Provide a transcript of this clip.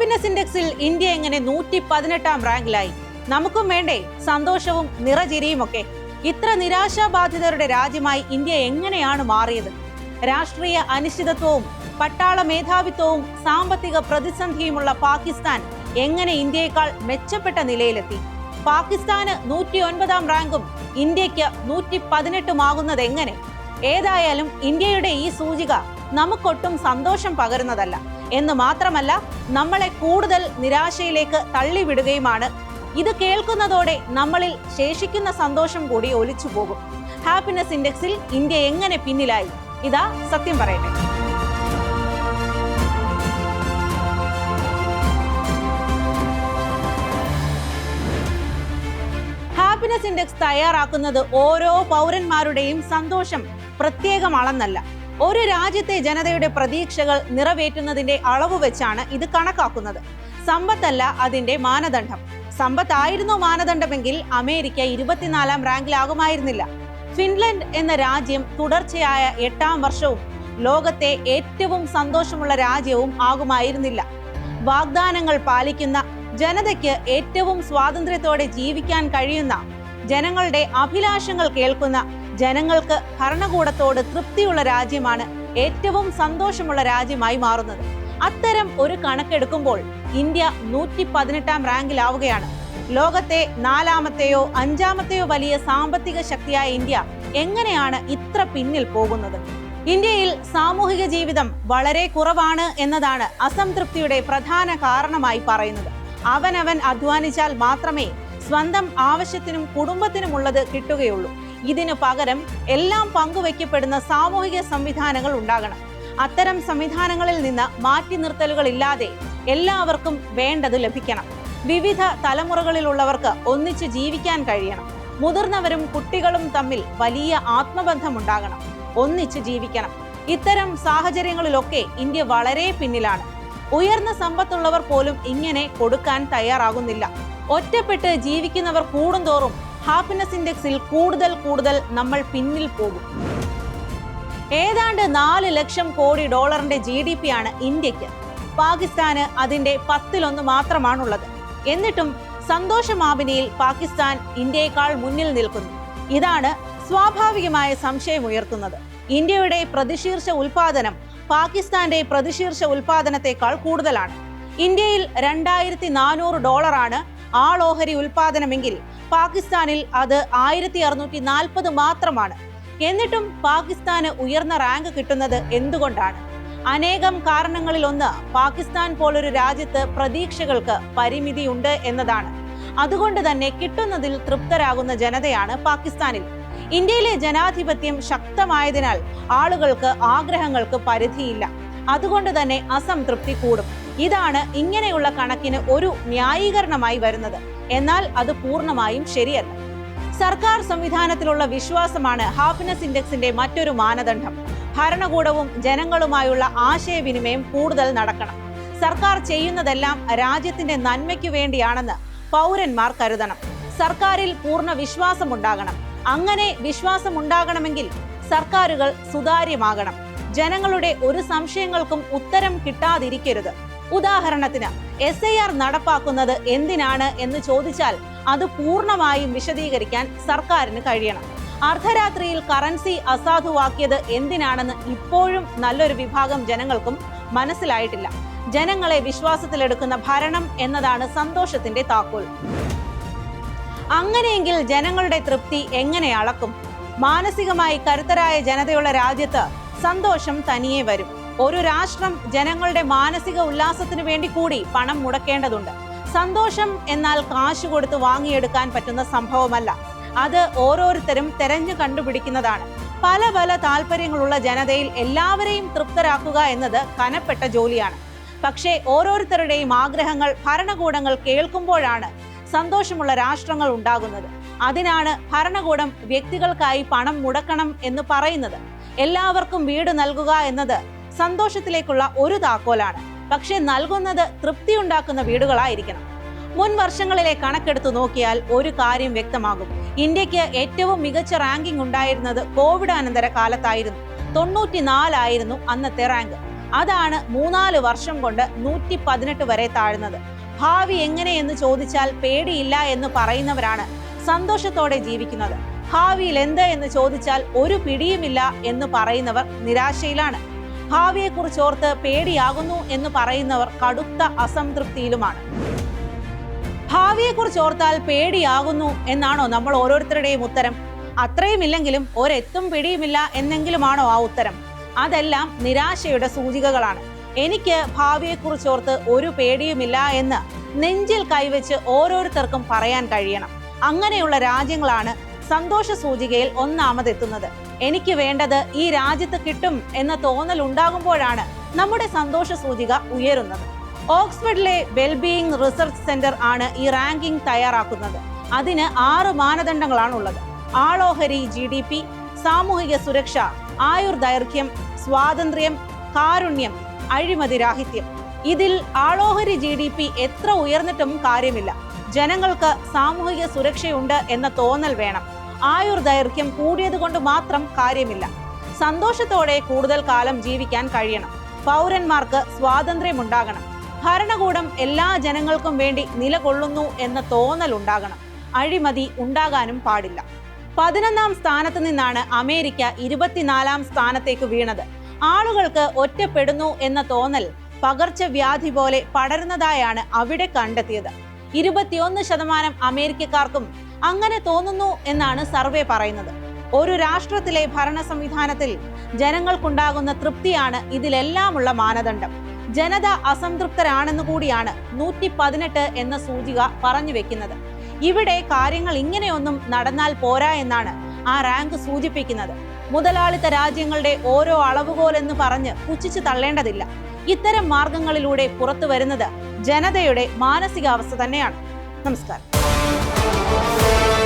Happiness ഇൻഡെക്സിൽ India എങ്ങനെ നൂറ്റി പതിനെട്ടാം റാങ്കിലായി? നമുക്കും വേണ്ടേ സന്തോഷവും നിറചിരിയും ഒക്കെ ഇത്ര നിരാശാബാധിതരുടെ രാജ്യമായി ഇന്ത്യ എങ്ങനെയാണ് മാറിയത്? രാഷ്ട്രീയ അനിശ്ചിതത്വവും പട്ടാള മേധാവിത്വവും സാമ്പത്തിക പ്രതിസന്ധിയുമുള്ള പാകിസ്ഥാൻ എങ്ങനെ ഇന്ത്യയേക്കാൾ മെച്ചപ്പെട്ട നിലയിലെത്തി? പാകിസ്ഥാന് നൂറ്റി ഒൻപതാം റാങ്കും ഇന്ത്യയ്ക്ക് നൂറ്റി പതിനെട്ടുമാകുന്നത് എങ്ങനെ ഏതായാലും ഇന്ത്യയുടെ ഈ സൂചിക നമുക്കൊട്ടും സന്തോഷം പകരുന്നതല്ല. എന്ന് മാത്രമല്ല നമ്മളെ കൂടുതൽ നിരാശയിലേക്ക് തള്ളിവിടുകയുമാണ്. ഇത് കേൾക്കുന്നതോടെ നമ്മളിൽ ശേഷിക്കുന്ന സന്തോഷം കൂടി ഒലിച്ചു പോകും. ഹാപ്പിനെസ് ഇൻഡെക്സിൽ ഇന്ത്യ എങ്ങനെ പിന്നിലായി? ഇതാ സത്യം പറയട്ടെ. ഹാപ്പിനെസ് ഇൻഡെക്സ് തയ്യാറാക്കുന്നത് ഓരോ പൗരന്മാരുടെയും സന്തോഷം പ്രത്യേകം അളന്നല്ല ഒരു രാജ്യത്തെ ജനതയുടെ പ്രതീക്ഷകൾ നിറവേറ്റുന്നതിന്റെ അളവ് വെച്ചാണ് ഇത് കണക്കാക്കുന്നത്. സമ്പത്തല്ല അതിന്റെ മാനദണ്ഡം. സമ്പത്തായിരുന്നു മാനദണ്ഡമെങ്കിൽ അമേരിക്ക ഇരുപത്തിനാലാം റാങ്കിലാകുമായിരുന്നില്ല. ഫിൻലൻഡ് എന്ന രാജ്യം തുടർച്ചയായ എട്ടാം വർഷവും ലോകത്തെ ഏറ്റവും സന്തോഷമുള്ള രാജ്യവും ആകുമായിരുന്നില്ല. വാഗ്ദാനങ്ങൾ പാലിക്കുന്ന ജനതയ്ക്ക് ഏറ്റവും സ്വാതന്ത്ര്യത്തോടെ ജീവിക്കാൻ കഴിയുന്ന ജനങ്ങളുടെ അഭിലാഷങ്ങൾ കേൾക്കുന്ന ജനങ്ങൾക്ക് ഭരണകൂടത്തോട് തൃപ്തിയുള്ള രാജ്യമാണ് ഏറ്റവും സന്തോഷമുള്ള രാജ്യമായി മാറുന്നത്. അത്തരം ഒരു കണക്കെടുക്കുമ്പോൾ ഇന്ത്യ നൂറ്റി പതിനെട്ടാം റാങ്കിലാവുകയാണ്. ലോകത്തെ നാലാമത്തെയോ അഞ്ചാമത്തെയോ വലിയ സാമ്പത്തിക ശക്തിയായ ഇന്ത്യ എങ്ങനെയാണ് ഇത്ര പിന്നിൽ പോകുന്നത്? ഇന്ത്യയിൽ സാമൂഹിക ജീവിതം വളരെ കുറവാണ് എന്നതാണ് അസംതൃപ്തിയുടെ പ്രധാന കാരണമായി പറയുന്നത്. അവനവൻ അധ്വാനിച്ചാൽ മാത്രമേ സ്വന്തം ആവശ്യത്തിനും കുടുംബത്തിനുമുള്ളത് കിട്ടുകയുള്ളൂ. ഇതിനു പകരം എല്ലാം പങ്കുവയ്ക്കപ്പെടുന്ന സാമൂഹിക സംവിധാനങ്ങൾ ഉണ്ടാകണം. അത്തരം സംവിധാനങ്ങളിൽ നിന്ന് മാറ്റി നിർത്തലുകളില്ലാതെ എല്ലാവർക്കും വേണ്ടത് ലഭിക്കണം. വിവിധ തലമുറകളിലുള്ളവർക്ക് ഒന്നിച്ച് ജീവിക്കാൻ കഴിയണം. മുതിർന്നവരും കുട്ടികളും തമ്മിൽ വലിയ ആത്മബന്ധമുണ്ടാകണം ഒന്നിച്ച് ജീവിക്കണം. ഇത്തരം സാഹചര്യങ്ങളിലൊക്കെ ഇന്ത്യ വളരെ പിന്നിലാണ്. ഉയർന്ന സമ്പത്തുള്ളവർ പോലും ഇങ്ങനെ കൊടുക്കാൻ തയ്യാറാകുന്നില്ല. ഒറ്റപ്പെട്ട് ജീവിക്കുന്നവർ കൂടുന്തോറും ഹാപ്പിനെസ് ഇൻഡെക്സിൽ കൂടുതൽ കൂടുതൽ നമ്മൾ പിന്നിൽ പോകും. ഏതാണ്ട് നാല് ലക്ഷം കോടി ഡോളറിന്റെ ജി ഡി പി ആണ് ഇന്ത്യയ്ക്ക്. പാകിസ്ഥാന് അതിന്റെ പത്തിലൊന്ന് മാത്രമാണുള്ളത്. എന്നിട്ടും സന്തോഷമാപിനിയിൽ പാകിസ്ഥാൻ ഇന്ത്യയെക്കാൾ മുന്നിൽ നിൽക്കുന്നു. ഇതാണ് സ്വാഭാവികമായ സംശയം ഉയർത്തുന്നത്. ഇന്ത്യയുടെ പ്രതിശീർഷ ഉൽപാദനം പാകിസ്ഥാന്റെ പ്രതിശീർഷ ഉൽപാദനത്തെക്കാൾ കൂടുതലാണ്. ഇന്ത്യയിൽ രണ്ടായിരത്തി നാനൂറ് ഡോളറാണ് ആളോഹരി ഉൽപാദനമെങ്കിൽ പാകിസ്ഥാനിൽ അത് ആയിരത്തി അറുന്നൂറ്റി നാൽപ്പത് മാത്രമാണ്. എന്നിട്ടും പാകിസ്ഥാന് ഉയർന്ന റാങ്ക് കിട്ടുന്നത് എന്തുകൊണ്ടാണ്? അനേകം കാരണങ്ങളിലൊന്ന് പാകിസ്ഥാൻ പോലൊരു രാജ്യത്ത് പ്രതീക്ഷകൾക്ക് പരിമിതിയുണ്ട് എന്നതാണ്. അതുകൊണ്ട് തന്നെ കിട്ടുന്നതിൽ തൃപ്തരാകുന്ന ജനതയാണ് പാകിസ്ഥാനിൽ. ഇന്ത്യയിലെ ജനാധിപത്യം ശക്തമായതിനാൽ ആളുകൾക്ക് ആഗ്രഹങ്ങൾക്ക് പരിധിയില്ല. അതുകൊണ്ട് തന്നെ അസംതൃപ്തി കൂടും. ഇതാണ് ഇങ്ങനെയുള്ള കണക്കിന് ഒരു ന്യായീകരണമായി വരുന്നത്. എന്നാൽ അത് പൂർണമായും ശരിയല്ല. സർക്കാർ സംവിധാനത്തിലുള്ള വിശ്വാസമാണ് ഹാപ്പിനെസ് ഇൻഡെക്സിന്റെ മറ്റൊരു മാനദണ്ഡം. ഭരണകൂടവും ജനങ്ങളുമായുള്ള ആശയവിനിമയം കൂടുതൽ നടക്കണം. സർക്കാർ ചെയ്യുന്നതെല്ലാം രാജ്യത്തിന്റെ നന്മയ്ക്കു വേണ്ടിയാണെന്ന് പൗരന്മാർ കരുതണം. സർക്കാരിൽ പൂർണ വിശ്വാസമുണ്ടാകണം. അങ്ങനെ വിശ്വാസമുണ്ടാകണമെങ്കിൽ സർക്കാരുകൾ സുതാര്യമാകണം. ജനങ്ങളുടെ ഒരു സംശയങ്ങൾക്കും ഉത്തരം കിട്ടാതിരിക്കരുത്. ഉദാഹരണത്തിന് എസ് ഐ ആർ നടപ്പാക്കുന്നത് എന്തിനാണ് എന്ന് ചോദിച്ചാൽ അത് പൂർണമായും വിശദീകരിക്കാൻ സർക്കാരിന് കഴിയണം. അർദ്ധരാത്രിയിൽ കറൻസി അസാധുവാക്കിയത് എന്തിനാണെന്ന് ഇപ്പോഴും നല്ലൊരു വിഭാഗം ജനങ്ങൾക്കും മനസ്സിലായിട്ടില്ല. ജനങ്ങളെ വിശ്വാസത്തിലെടുക്കുന്ന ഭരണം എന്നതാണ് സന്തോഷത്തിന്റെ താക്കോൽ. അങ്ങനെയെങ്കിൽ ജനങ്ങളുടെ തൃപ്തി എങ്ങനെ അളക്കും? മാനസികമായി കരുത്തരായ ജനതയുള്ള രാജ്യത്ത് സന്തോഷം തനിയെ വരും. ഒരു രാഷ്ട്രം ജനങ്ങളുടെ മാനസിക ഉല്ലാസത്തിന് വേണ്ടി കൂടി പണം മുടക്കേണ്ടതുണ്ട്. സന്തോഷം എന്നാൽ കാശ് കൊടുത്ത് വാങ്ങിയെടുക്കാൻ പറ്റുന്ന സംഭവമല്ല. അത് ഓരോരുത്തരും തെരഞ്ഞു കണ്ടുപിടിക്കുന്നതാണ്. പല പല താല്പര്യങ്ങളുള്ള ജനതയിൽ എല്ലാവരെയും തൃപ്തരാക്കുക എന്നത് കനപ്പെട്ട ജോലിയാണ്. പക്ഷേ ഓരോരുത്തരുടെയും ആഗ്രഹങ്ങൾ ഭരണകൂടങ്ങൾ കേൾക്കുമ്പോഴാണ് സന്തോഷമുള്ള രാഷ്ട്രങ്ങൾ ഉണ്ടാകുന്നത്. അതിനാണ് ഭരണകൂടം വ്യക്തികൾക്കായി പണം മുടക്കണം എന്ന് പറയുന്നത്. എല്ലാവർക്കും വീട് നൽകുക എന്നത് സന്തോഷത്തിലേക്കുള്ള ഒരു താക്കോലാണ്. പക്ഷെ നൽകുന്നത് തൃപ്തിയുണ്ടാക്കുന്ന വീടുകളായിരിക്കണം. മുൻ വർഷങ്ങളിലെ കണക്കെടുത്തു നോക്കിയാൽ ഒരു കാര്യം വ്യക്തമാകും. ഇന്ത്യയ്ക്ക് ഏറ്റവും മികച്ച റാങ്കിംഗ് ഉണ്ടായിരുന്നത് കോവിഡ് അനന്തര കാലത്തായിരുന്നു. തൊണ്ണൂറ്റിനാലായിരുന്നു അന്നത്തെ റാങ്ക്. അതാണ് മൂന്നാൽ വർഷം കൊണ്ട് നൂറ്റി പതിനെട്ട് വരെ താഴ്ന്നത്. ഭാവി എങ്ങനെയെന്ന് ചോദിച്ചാൽ പേടിയില്ല എന്ന് പറയുന്നവരാണ് സന്തോഷത്തോടെ ജീവിക്കുന്നത്. ഭാവിയിൽ എന്ത് എന്ന് ചോദിച്ചാൽ ഒരു പിടിയുമില്ല എന്ന് പറയുന്നവർ നിരാശയിലാണ്. ഭാവിയെക്കുറിച്ച് ഓർത്ത് പേടിയാകുന്നു എന്ന് പറയുന്നവർ കടുത്ത അസംതൃപ്തിയിലുമാണ്. ഭാവിയെക്കുറിച്ച് ഓർത്താൽ പേടിയാകുന്നു എന്നാണോ നമ്മൾ ഓരോരുത്തരുടെയും ഉത്തരം? അത്രയും ഇല്ലെങ്കിലും ഒരെത്തും പിടിയുമില്ല എന്നെങ്കിലുമാണോ ആ ഉത്തരം? അതെല്ലാം നിരാശയുടെ സൂചികകളാണ്. എനിക്ക് ഭാവിയെക്കുറിച്ച് ഓർത്ത് ഒരു പേടിയുമില്ല എന്ന് നെഞ്ചിൽ കൈവച്ച് ഓരോരുത്തർക്കും പറയാൻ കഴിയണം. അങ്ങനെയുള്ള രാജ്യങ്ങളാണ് സന്തോഷ സൂചികയിൽ ഒന്നാമതെത്തുന്നത്. എനിക്ക് വേണ്ടത് ഈ രാജ്യത്ത് കിട്ടും എന്ന തോന്നൽ ഉണ്ടാകുമ്പോഴാണ് നമ്മുടെ സന്തോഷ സൂചിക ഉയരുന്നത്. ഓക്സ്ഫോർഡിലെ വെൽബീയിങ് റിസർച്ച് സെന്റർ ആണ് ഈ റാങ്കിംഗ് തയ്യാറാക്കുന്നത്. അതിന് ആറ് മാനദണ്ഡങ്ങളാണ് ഉള്ളത് ആളോഹരി ജി ഡി പി സാമൂഹിക സുരക്ഷ ആയുർ ദൈർഘ്യം സ്വാതന്ത്ര്യം കാരുണ്യം അഴിമതി രാഹിത്യം. ഇതിൽ ആളോഹരി ജി ഡി പി എത്ര ഉയർന്നിട്ടും കാര്യമില്ല. ജനങ്ങൾക്ക് സാമൂഹിക സുരക്ഷയുണ്ട് എന്ന തോന്നൽ വേണം. ആയുർദൈർഘ്യം കൂടിയത് കൊണ്ട് മാത്രം കാര്യമില്ല. സന്തോഷത്തോടെ കൂടുതൽ കാലം ജീവിക്കാൻ കഴിയണം. പൗരന്മാർക്ക് സ്വാതന്ത്ര്യമുണ്ടാകണം. ഭരണകൂടം എല്ലാ ജനങ്ങൾക്കും വേണ്ടി നിലകൊള്ളുന്നു എന്ന തോന്നൽ ഉണ്ടാകണം. അഴിമതി ഉണ്ടാകാനും പാടില്ല. പതിനൊന്നാം സ്ഥാനത്ത് നിന്നാണ് അമേരിക്ക ഇരുപത്തിനാലാം സ്ഥാനത്തേക്ക് വീണത്. ആളുകൾക്ക് ഒറ്റപ്പെടുന്നു എന്ന തോന്നൽ പകർച്ചവ്യാധി പോലെ പടരുന്നതായാണ് അവിടെ കണ്ടെത്തിയത്. ഇരുപത്തിയൊന്ന് ശതമാനം അമേരിക്കക്കാർക്കും അങ്ങനെ തോന്നുന്നു എന്നാണ് സർവേ പറയുന്നത്. ഒരു രാഷ്ട്രത്തിലെ ഭരണ സംവിധാനത്തിൽ ജനങ്ങൾക്കുണ്ടാകുന്ന തൃപ്തിയാണ് ഇതിലെല്ലാമുള്ള മാനദണ്ഡം. ജനത അസംതൃപ്തരാണെന്ന് കൂടിയാണ് നൂറ്റി പതിനെട്ട് എന്ന സൂചിക പറഞ്ഞു വെക്കുന്നത്. ഇവിടെ കാര്യങ്ങൾ ഇങ്ങനെയൊന്നും നടന്നാൽ പോരാ എന്നാണ് ആ റാങ്ക് സൂചിപ്പിക്കുന്നത്. മുതലാളിത്ത രാജ്യങ്ങളുടെ ഓരോ അളവുകോൽ എന്ന് പറഞ്ഞ് പുച്ഛിച്ചു തള്ളേണ്ടതില്ല. ഇത്തരം മാർഗങ്ങളിലൂടെ പുറത്തു വരുന്നത് ജനതയുടെ മാനസികാവസ്ഥ തന്നെയാണ്. നമസ്കാരം. Thank you.